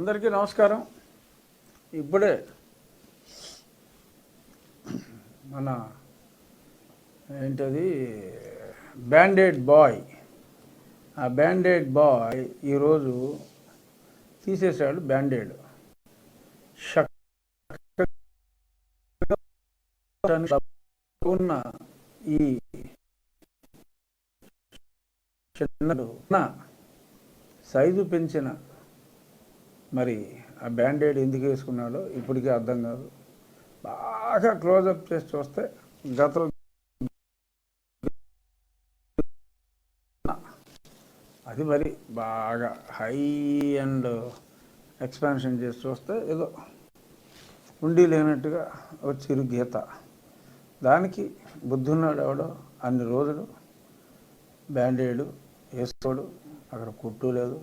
అందరికీ నమస్కారం. ఇప్పుడే మన ఏంటది? బ్యాండేడ్ బాయ్ ఆ బ్యాండేడ్ బాయ్ ఈరోజు తీసేసాడు బ్యాండేడ్ ఉన్న ఈ చిన్నడు సైజు పెంచిన మరి ఆ బ్యాండేడ్ ఎందుకు వేసుకున్నాడో ఇప్పటికీ అర్థం కాదు. బాగా క్లోజప్ చేసి చూస్తే గతం అది మరి బాగా హై అండ్ ఎక్స్పాన్షన్ చేసి చూస్తే ఏదో ఉండి లేనట్టుగా ఒక చిరు గీత. దానికి బుద్ధున్నాడు ఎవడో అన్ని రోజులు బ్యాండేడు వేసుకోడు. అక్కడ కుట్టు లేదు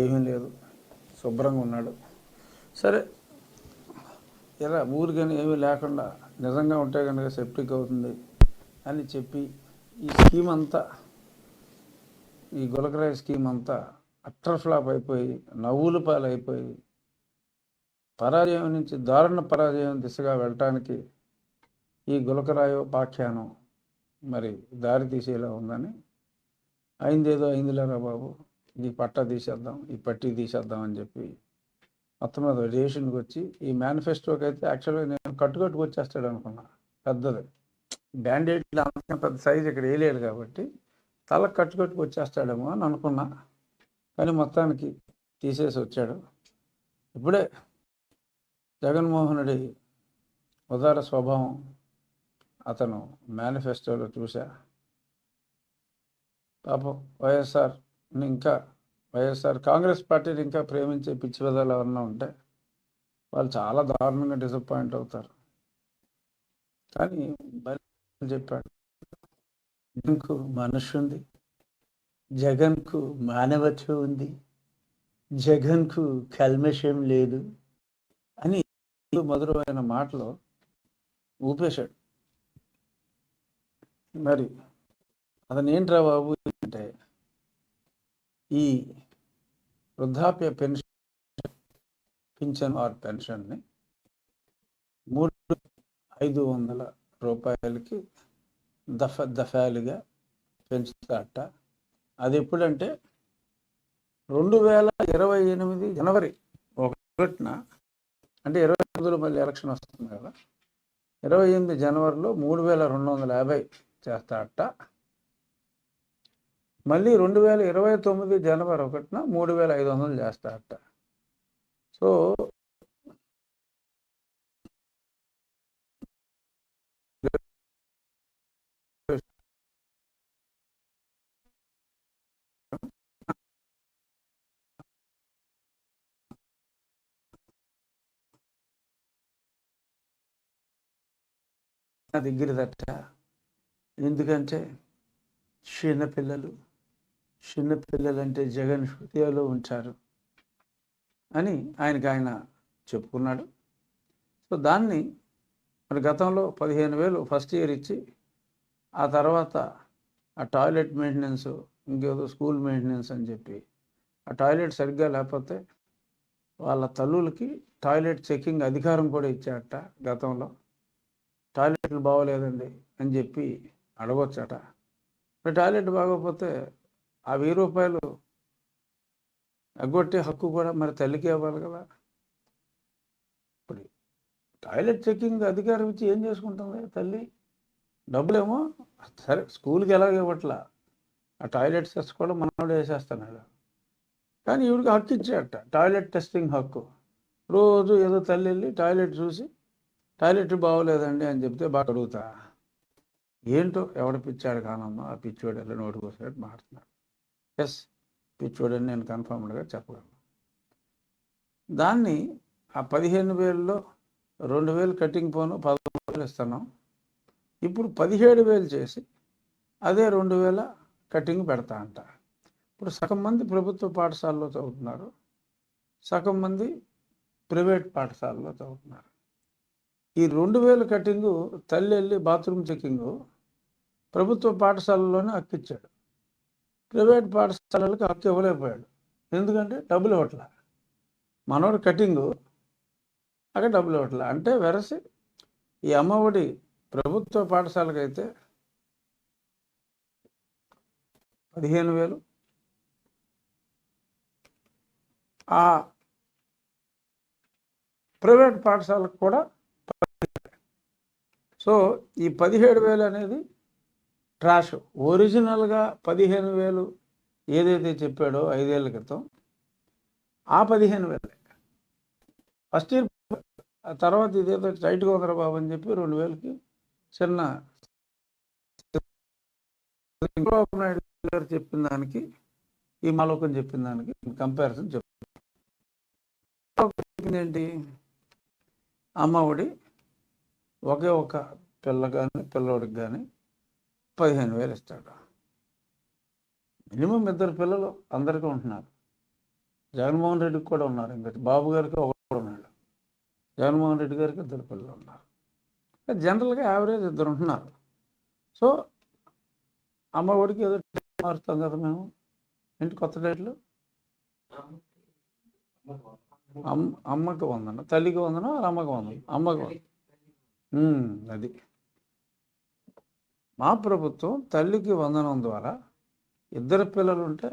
ఏమీ లేదు. శుభ్రంగా ఉన్నాడు. సరే ఇలా ఊరికని ఏమీ లేకుండా నిజంగా ఉంటే కనుక సెప్టిక్ అవుతుంది అని చెప్పి ఈ స్కీమ్ అంతా ఈ గులకరాయ స్కీమ్ అంతా అట్టర్ ఫ్లాప్ అయిపోయి నవ్వుల పాలైపోయి పరాజయం నుంచి దారుణ పరాజయం దిశగా వెళ్ళటానికి ఈ గులకరాయో పాఖ్యానం మరి దారి తీసేలా ఉందని. అయిందేదో అయిందిలేరా బాబు? ఈ పట్ట తీసేద్దాం ఈ పట్టి తీసేద్దాం అని చెప్పి మొత్తం మీద రేషన్కి వచ్చి ఈ మేనిఫెస్టోకి అయితే యాక్చువల్గా నేను కట్టుకట్టుకు వచ్చేస్తాడు అనుకున్నా. పెద్దది. బ్యాండేడ్ అంత పెద్ద సైజ్ ఇక్కడ వేయలేడు కాబట్టి తల కట్టుకట్టుకు వచ్చేస్తాడేమో అని అనుకున్నా. కానీ మొత్తానికి తీసేసి వచ్చాడు. ఇప్పుడే జగన్మోహనుడి ఉదార స్వభావం అతను మేనిఫెస్టోలో చూశా. పాపం వైఎస్ఆర్ ఇంకా వైఎస్ఆర్ కాంగ్రెస్ పార్టీని ఇంకా ప్రేమించే పిచ్చి విధాలు ఎవరన్నా ఉంటే వాళ్ళు చాలా దారుణంగా డిసప్పాయింట్ అవుతారు. కానీ చెప్పాడు. జగన్కు మనసు ఉంది. జగన్కు మానవత్వం ఉంది. జగన్కు కల్మషం లేదు అని మధురమైన మాటలో ఊపేశాడు. మరి అతను ఏంట్రా బాబు అంటే ఈ వృద్ధాప్య పెన్షన్ పింఛన్ ఆర్ పెన్షన్ని మూడు ఐదు వందల రూపాయలకి దఫ దఫాలుగా పెంచుతాట అది ఎప్పుడంటే రెండు వేల ఇరవై ఎనిమిది జనవరి ఒకటిన అంటే ఇరవై ఎనిమిదిలో మళ్ళీ ఎలక్షన్ వస్తుంది కదా ఇరవై ఎనిమిది జనవరిలో మూడు వేల రెండు వందల యాభై చేస్తాట మళ్ళీ రెండు వేల ఇరవై తొమ్మిది జనవరి ఒకటిన మూడు వేల ఐదు వందలు చేస్తారట. సో నా దగ్గరదట. ఎందుకంటే చిన్నపిల్లలు. చిన్నపిల్లలంటే జగన్ హృదయంలో ఉంచారు అని ఆయనకు ఆయన చెప్పుకున్నాడు. సో దాన్ని మరి గతంలో పదిహేను వేలు ఫస్ట్ ఇయర్ ఇచ్చి ఆ తర్వాత ఆ టాయిలెట్ మెయింటెనెన్స్ ఇంకేదో స్కూల్ మెయింటెనెన్స్ అని చెప్పి ఆ టాయిలెట్ సరిగ్గా లేకపోతే వాళ్ళ తల్లులకి టాయిలెట్ చెకింగ్ అధికారం కూడా ఇచ్చాట గతంలో. టాయిలెట్లు బాగోలేదండి అని చెప్పి అడగొచ్చట. టాయిలెట్ బాగోకపోతే ఆ వెయ్యి రూపాయలు ఎగ్గొట్టే హక్కు కూడా మరి తల్లికి ఇవ్వాలి కదా. ఇప్పుడు టాయిలెట్ చెకింగ్ అధికారం ఇచ్చి ఏం చేసుకుంటుంది తల్లి? డబ్బులేమో సరే స్కూల్కి ఎలాగ ఇవ్వట్లా? ఆ టాయిలెట్ టెస్ట్ కూడా మనోడు వేసేస్తున్నాడు. కానీ ఈవిడికి హక్కు ఇచ్చాడట టాయిలెట్ టెస్టింగ్ హక్కు. రోజు ఏదో తల్లి వెళ్ళి టాయిలెట్ చూసి టాయిలెట్ బాగోలేదండి అని చెప్తే బాగా అడుగుతా. ఏంటో ఎవడ పిచ్చాడు కానమ్మా ఆ పిచ్చోడు వెళ్ళి నోటికోసారి మారుతున్నాడు ఎస్ పిచ్చోడని నేను కన్ఫర్మ్డ్గా చెప్పగలను. దాన్ని ఆ పదిహేను వేలలో రెండు వేలు కటింగ్ పోను పదమూడు వేలు ఇస్తున్నాం. ఇప్పుడు పదిహేడు వేలు చేసి అదే రెండు వేల కటింగ్ పెడతా అంట. ఇప్పుడు సగం మంది ప్రభుత్వ పాఠశాలలో చదువుతున్నారు సగం మంది ప్రైవేట్ పాఠశాలలో చదువుతున్నారు. ఈ రెండు వేల కటింగు తల్లి వెళ్ళి బాత్రూమ్ చెక్కింగు ప్రభుత్వ పాఠశాలలోనే అక్కిచ్చాడు. ప్రైవేట్ పాఠశాలలకు హక్కు ఇవ్వలేకపోయాడు. ఎందుకంటే డబ్బులు ఇవ్వట్ల. మనోడు కటింగు అక్కడ డబ్బులు ఇవ్వట్ల. అంటే వెరసి ఈ అమ్మఒడి ప్రభుత్వ పాఠశాలకైతే పదిహేను వేలు. ఆ ప్రైవేట్ పాఠశాలకు కూడా సో ఈ పదిహేడు వేలు అనేది ట్రాష్ ఒరిజినల్గా పదిహేను వేలు ఏదైతే చెప్పాడో ఐదేళ్ళ క్రితం ఆ పదిహేను వేలే. ఫస్ట్ ఇయర్ ఆ తర్వాత ఇదేదో టైట్గా ఉందిరా బాబు అని చెప్పి రెండు వేలకి చిన్న చంద్రబాబు నాయుడు గారు చెప్పిన దానికి ఈ మాలోకం చెప్పిన దానికి కంపారిజన్ చెప్పింది ఏంటి? అమ్మఒడి ఒకే ఒక పిల్ల కానీ పిల్లోడికి కానీ పదిహేను వేలు ఇస్తాడు. మినిమం ఇద్దరు పిల్లలు అందరికీ ఉంటున్నారు. జగన్మోహన్ రెడ్డికి కూడా ఉన్నారు. ఇంకా బాబు గారికి ఒకడు ఉన్నాడు. జగన్మోహన్ రెడ్డి గారికి ఇద్దరు పిల్లలు ఉన్నారు. జనరల్గా యావరేజ్ ఇద్దరు ఉంటున్నారు. సో అమ్మ ఒడికి ఏదో మారుస్తాం కదా మేము? ఏంటి కొత్త డేట్లు? అమ్మ అమ్మకి వందన? తల్లికి వందన? అమ్మకి వందన? అమ్మకి వందన? ఉమ్, అది. మా ప్రభుత్వం తల్లికి వందనం ద్వారా ఇద్దరు పిల్లలు ఉంటే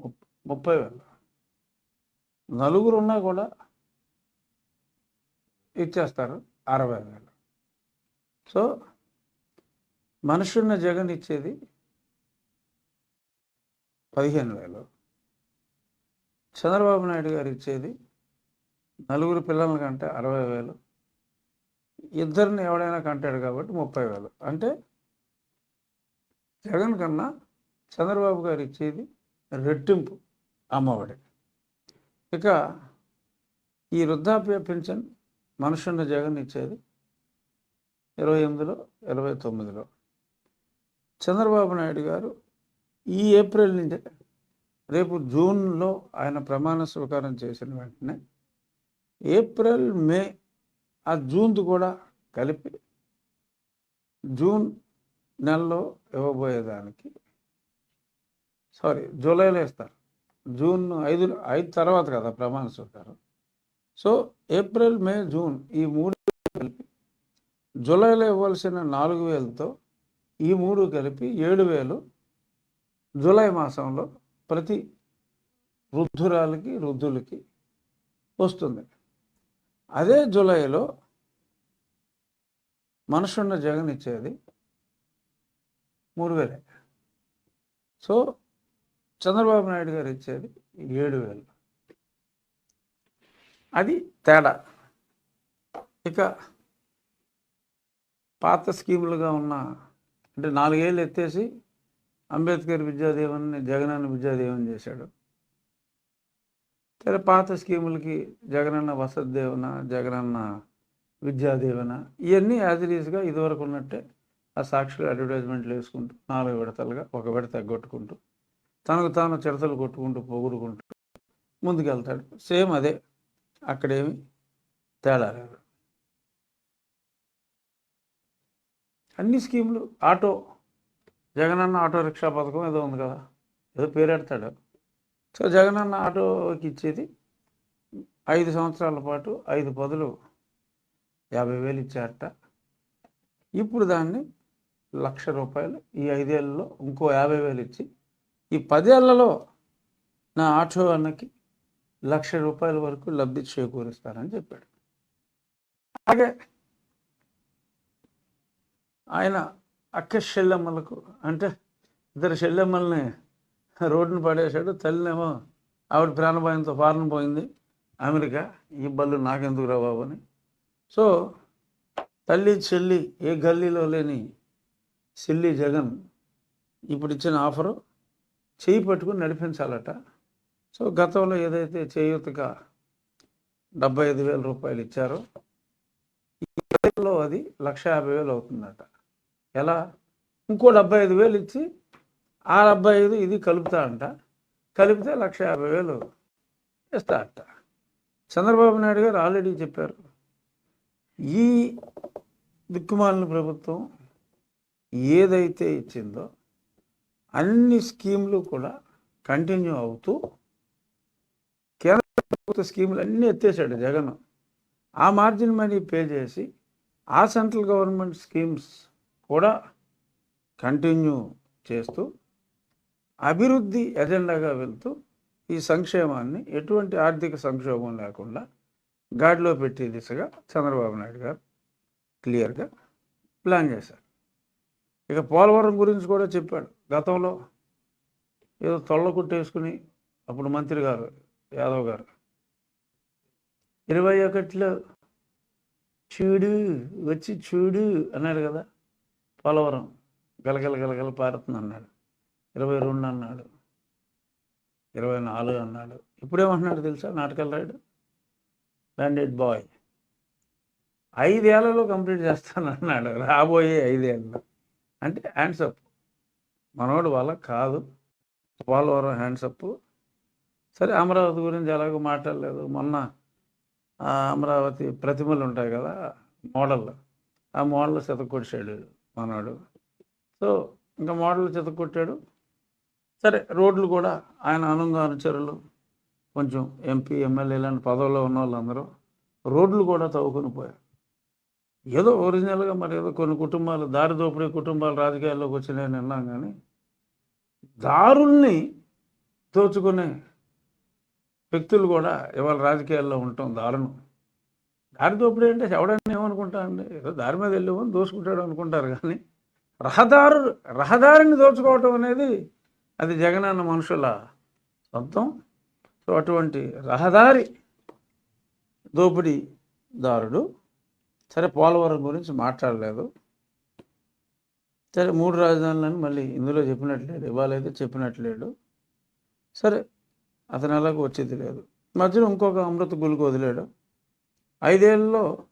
ముప్- ముప్పై వేలు. నలుగురు ఉన్నా కూడా ఇచ్చేస్తారు అరవై వేలు. సో మనుషున్న జగన్ ఇచ్చేది పదిహేను వేలు. చంద్రబాబు నాయుడు గారు ఇచ్చేది నలుగురు పిల్లల కంటే అరవై వేలు. ఇద్దరిని ఎవడైనా కంటాడు కాబట్టి ముప్పై వేలు. అంటే జగన్ కన్నా చంద్రబాబు గారు ఇచ్చేది రెట్టింపు అమ్మఒడి. ఇక ఈ వృద్ధాప్య పెన్షన్ మనుషున్న జగన్ ఇచ్చేది ఇరవై ఎనిమిదిలో ఇరవై తొమ్మిదిలో. చంద్రబాబు నాయుడు గారు ఈ ఏప్రిల్ నుంచే రేపు జూన్లో ఆయన ప్రమాణ స్వీకారం చేసిన వెంటనే ఏప్రిల్ మే ఆ జూన్ది కూడా కలిపి జూన్ నెలలో ఇవ్వబోయేదానికి సారీ జూలైలో ఇస్తారు. జూన్ ఐదు ఐదు తర్వాత కదా ప్రమాణ స్వీకారం. సో ఏప్రిల్ మే జూన్ ఈ మూడు కలిపి జూలైలో ఇవ్వాల్సిన నాలుగు వేలతో ఈ మూడు కలిపి ఏడు వేలు జూలై మాసంలో ప్రతి వృద్ధురాలకి వృద్ధులకి వస్తుంది. అదే జూలైలో మనుషున్న జగన్ ఇచ్చేది మూడు వేలే సో చంద్రబాబు నాయుడు గారు ఇచ్చేది ఏడు వేలు అది తేడా. ఇక పాత స్కీములుగా ఉన్న అంటే నాలుగేళ్ళు ఎత్తేసి అంబేద్కర్ విద్యాదేవన్ని జగనన్న విద్యాదేవన్ చేశాడు. సరే పాత స్కీములకి జగనన్న వసతి దేవన జగనన్న విద్యాదేవన ఇవన్నీ యాజ్ ఇట్ ఈస్గా ఇదివరకు ఉన్నట్టే ఆ సాక్షులు అడ్వర్టైజ్మెంట్లు వేసుకుంటూ నాలుగు విడతలుగా ఒక విడత ఎగ్గొట్టుకుంటూ తనకు తాను చిడతలు కొట్టుకుంటూ పొగుడుకుంటూ ముందుకెళ్తాడు. సేమ్ అదే అక్కడేమి తేడా లేదు. అన్ని స్కీములు ఆటో జగనన్న ఆటో రిక్షా పథకం ఏదో ఉంది కదా ఏదో పేరెడతాడు. సో జగనన్న ఆటోకి ఇచ్చేది ఐదు సంవత్సరాల పాటు ఐదు పదులు యాభై వేలు ఇచ్చారట. ఇప్పుడు దాన్ని లక్ష రూపాయలు ఈ ఐదేళ్ళలో ఇంకో యాభై వేలు ఇచ్చి ఈ పదేళ్ళలో నా ఆటో అన్నకి లక్ష రూపాయల వరకు లబ్ధి చేకూరుస్తానని చెప్పాడు. అలాగే ఆయన అక్క చెల్లెమ్మలకు అంటే ఇద్దరు చెల్లెమ్మల్ని రోడ్డును పడేశాడు తల్లినేమో ఆవిడ ప్రాణభాయంతో ఫారెన్ పోయింది. అమెరికా ఈ బళ్ళు నాకెందుకు రా బాబు అని. సో తల్లి చెల్లి ఏ గల్లీలో లేని సిల్లి జగన్ ఇప్పుడు ఇచ్చిన ఆఫరు చేయి పట్టుకుని నడిపించాలట. సో గతంలో ఏదైతే చేయూతగా డెబ్బై ఐదు వేల రూపాయలు ఇచ్చారో లో అది లక్ష యాభై వేలు అవుతుందట. ఎలా? ఇంకో డెబ్బై ఐదు వేలు ఇచ్చి ఆ డెబ్బై ఐదు ఇది కలుపుతా అంట. కలిపితే లక్ష యాభై వేలు ఇస్తా అంట. చంద్రబాబు నాయుడు గారు ఆల్రెడీ చెప్పారు. ఈ దిక్కుమాలిన ప్రభుత్వం ఏదైతే ఇచ్చిందో అన్ని స్కీములు కూడా కంటిన్యూ అవుతూ కేంద్ర ప్రభుత్వ స్కీములు అన్నీ ఎత్తేసాడు జగన్. ఆ మార్జిన్ మనీ పే చేసి ఆ సెంట్రల్ గవర్నమెంట్ స్కీమ్స్ కూడా కంటిన్యూ చేస్తూ అభివృద్ధి ఎజెండాగా వెళ్తూ ఈ సంక్షేమాన్ని ఎటువంటి ఆర్థిక సంక్షోభం లేకుండా గాడిలో పెట్టే దిశగా చంద్రబాబు నాయుడు గారు క్లియర్గా ప్లాన్ చేశారు. ఇక పోలవరం గురించి కూడా చెప్పాడు గతంలో. ఏదో తొళ్ళ కుట్టేసుకుని అప్పుడు మంత్రి గారు యాదవ్ గారు. ఇరవై ఒకటిలో చూడు వచ్చి చూడు అన్నాడు కదా పోలవరం. గలగల గలగల పారుతుంది అన్నాడు ఇరవై రెండు అన్నాడు. ఇరవై నాలుగు అన్నాడు. ఇప్పుడేమంటున్నాడు తెలుసా నాటకాల Rayudu? Band aid boy. ఐదేళ్ళలో complete చేస్తానన్నాడు. రాబోయే ఐదేళ్ళలో అంటే హ్యాండ్సప్ మనోడు వాళ్ళ కాదు. పోలవరం హ్యాండ్సప్ సరే అమరావతి గురించి ఎలాగో మాట్లాడలేదు. మొన్న అమరావతి ప్రతిమలు ఉంటాయి కదా మోడల్. ఆ మోడల్ చెతకొట్టాడు మనోడు. సో ఇంకా మోడల్ చెతకొట్టాడు సరే రోడ్లు కూడా ఆయన అనుంగ అనుచరులు కొంచెం ఎంపీ ఎమ్మెల్యే లాంటి పదవుల్లో ఉన్న వాళ్ళందరూ రోడ్లు కూడా తవ్వుకొని పోయారు. ఏదో ఒరిజినల్గా మరి ఏదో కొన్ని కుటుంబాలు దారి దోపిడీ కుటుంబాలు రాజకీయాల్లోకి వచ్చినాయని విన్నాం కానీ దారుల్ని దోచుకునే వ్యక్తులు కూడా ఇవాళ రాజకీయాల్లో ఉండటం దారుణం. దారి దోపిడీ అంటే ఎవడైనా ఏమనుకుంటా అండి? ఏదో దారి మీద వెళ్ళేవని దోచుకుంటాడు అనుకుంటారు కానీ రహదారు రహదారిని దోచుకోవటం అనేది అది జగనన్న మనుషుల సొంతం. సో అటువంటి రహదారి దోపిడీదారుడు. సరే పోలవరం గురించి మాట్లాడలేదు. సరే మూడు రాజధానులని మళ్ళీ ఇందులో చెప్పినట్లేడు ఇవ్వాలైతే చెప్పినట్లేడు సరే అతను ఎలాగో వచ్చేది లేదు. మధ్యలో ఇంకొక అమృత గులికి వదిలేడు. ఐదేళ్ళలో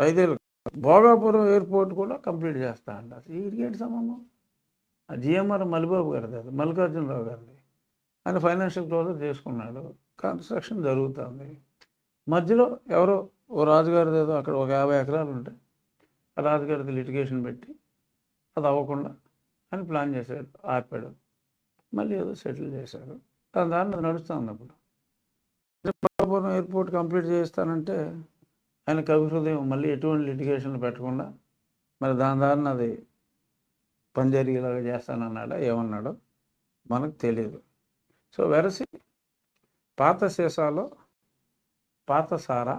ఐదేళ్ళు భోగాపురం ఎయిర్పోర్ట్ కూడా కంప్లీట్ చేస్తా అంట. అసలు వీడికి ఏంటి సంబంధం? జిఎంఆర్ మల్లిబాబు గారిది అది మల్లికార్జునరావు గారిది. ఆయన ఫైనాన్షియల్ క్లోజర్ చేసుకున్నాడు. కన్స్ట్రక్షన్ జరుగుతుంది. మధ్యలో ఎవరో ఓ రాజుగారిది ఏదో అక్కడ ఒక యాభై ఎకరాలు ఉంటాయి ఆ రాజుగారిది లిటిగేషన్ పెట్టి అది అవ్వకుండా అని ప్లాన్ చేశాడు ఆపాడు. మళ్ళీ ఏదో సెటిల్ చేశారు. దాని దాన్ని అది నడుస్తుంది అప్పుడు భోగాపురం ఎయిర్పోర్ట్ కంప్లీట్ చేస్తానంటే ఆయన కవి హృదయం మళ్ళీ ఎటువంటి లిటిగేషన్లు పెట్టకుండా మరి దాని దారిని అది పని జరిగేలాగా చేస్తానన్నాడా? ఏమన్నాడో మనకు తెలియదు సో వెరసి పాత సీసాలో పాత సారా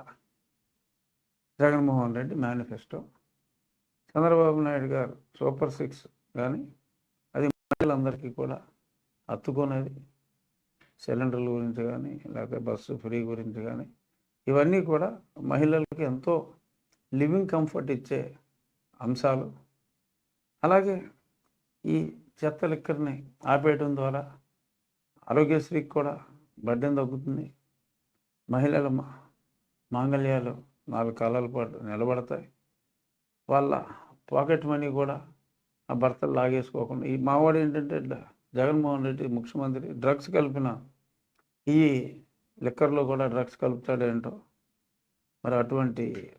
Jaganmohan Reddy manifesto. Chandrababu Naidu garu super six కానీ అది మహిళలందరికీ కూడా హత్తుకునేది సిలిండర్ల గురించి కానీ లేకపోతే బస్సు ఫ్రీ గురించి కానీ ఇవన్నీ కూడా మహిళలకు ఎంతో లివింగ్ కంఫర్ట్ ఇచ్చే అంశాలు. అలాగే ఈ చెత్త లిక్కర్ని ఆపేయడం ద్వారా ఆరోగ్యశ్రీకి కూడా బడ్డం తగ్గుతుంది. మహిళల మా- మాంగళ్యాలు నాలుగు కాలాల పాటు నిలబడతాయి. వాళ్ళ పాకెట్ మనీ కూడా ఆ భర్తలు లాగేసుకోకుండా ఈ మావాడు ఏంటంటే జగన్మోహన్ రెడ్డి ముఖ్యమంత్రి డ్రగ్స్ కలిపిన ఈ లిక్కర్లో కూడా డ్రగ్స్ కలుపుతాడేంటో మరి అటువంటి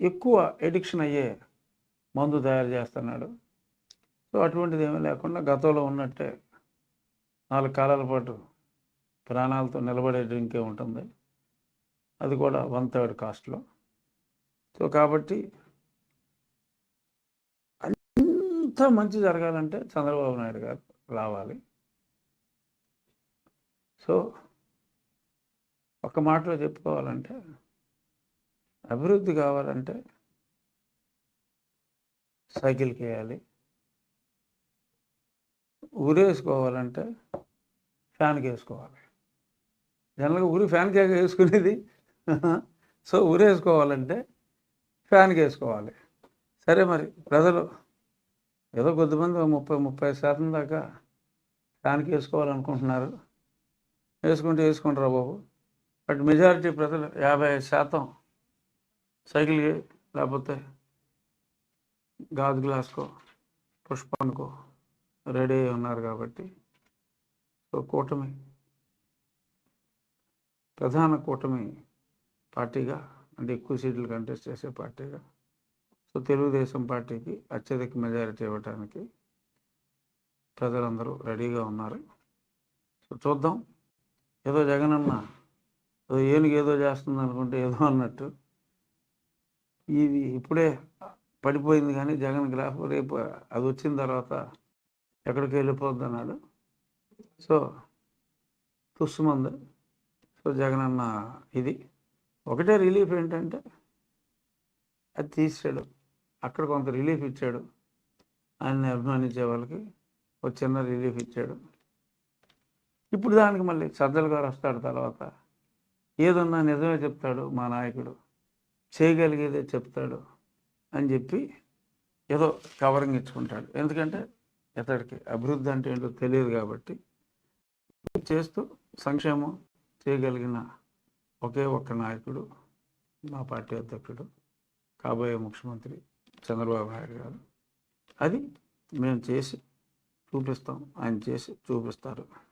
ఎక్కువ ఎడిక్షన్ అయ్యే మందు తయారు చేస్తున్నాడు. సో అటువంటిది ఏమీ లేకుండా గతంలో ఉన్నట్టే నాలుగు కాలాల పాటు ప్రాణాలతో నిలబడే డ్రింకే ఉంటుంది. అది కూడా వన్ థర్డ్ కాస్ట్లో. సో కాబట్టి అంత మంచి జరగాలంటే చంద్రబాబు నాయుడు గారు రావాలి. సో ఒక మాటలో చెప్పుకోవాలంటే అభివృద్ధి కావాలంటే సైకిల్కి వేయాలి ఊరేసుకోవాలంటే ఫ్యాన్కి వేసుకోవాలి జనరల్గా ఊరి ఫ్యాన్కి వేసుకునేది. సో ఊరేసుకోవాలంటే ఫ్యాన్కి వేసుకోవాలి సరే మరి ప్రజలు ఏదో కొద్దిమంది ముప్పై ముప్పై శాతం దాకా ఫ్యాన్కి వేసుకోవాలనుకుంటున్నారు వేసుకుంటే వేసుకుంటారా బాబు. బట్ మెజారిటీ ప్రజలు యాభై ఐదు శాతం సైకిల్కి లేకపోతే గాజు గ్లాస్కో పుష్పానికో రెడీ అయి ఉన్నారు కాబట్టి. సో కూటమి ప్రధాన కూటమి పార్టీగా అంటే ఎక్కువ సీట్లు కంటెస్ట్ చేసే పార్టీగా సో తెలుగుదేశం పార్టీకి అత్యధిక మెజారిటీ ఇవ్వడానికి ప్రజలందరూ రెడీగా ఉన్నారు. సో చూద్దాం. ఏదో జగనన్న ఏదో ఏనుగు ఏదో చేస్తుంది అనుకుంటే ఏదో అన్నట్టు. ఇది ఇప్పుడే పడిపోయింది కానీ జగన్ గ్రాఫ్ రేపు అది వచ్చిన తర్వాత ఎక్కడికి వెళ్ళిపోద్ది అన్నాడు. సో తుస్సుమంది సో జగనన్న ఇది. ఒకటే రిలీఫ్ ఏంటంటే అది తీసాడు అక్కడ కొంత రిలీఫ్ ఇచ్చాడు. ఆయన్ని అభిమానించే వాళ్ళకి ఒక చిన్న రిలీఫ్ ఇచ్చాడు. ఇప్పుడు దానికి మళ్ళీ సజ్జల గారు వస్తాడు తర్వాత. ఏదన్నా నిజమే చెప్తాడు మా నాయకుడు. చేయగలిగేదే చెప్తాడు అని చెప్పి ఏదో కవరింగ్ ఇచ్చుకుంటాడు. ఎందుకంటే ఇతడికి అభివృద్ధి అంటే ఏంటో తెలియదు కాబట్టి చేస్తూ సంక్షేమం చేయగలిగిన ఒకే ఒక్క నాయకుడు మా పార్టీ అధ్యక్షుడు కాబోయే ముఖ్యమంత్రి చంద్రబాబు నాయుడు గారు. అది మేము చేసి చూపిస్తాం. ఆయన చేసి చూపిస్తారు.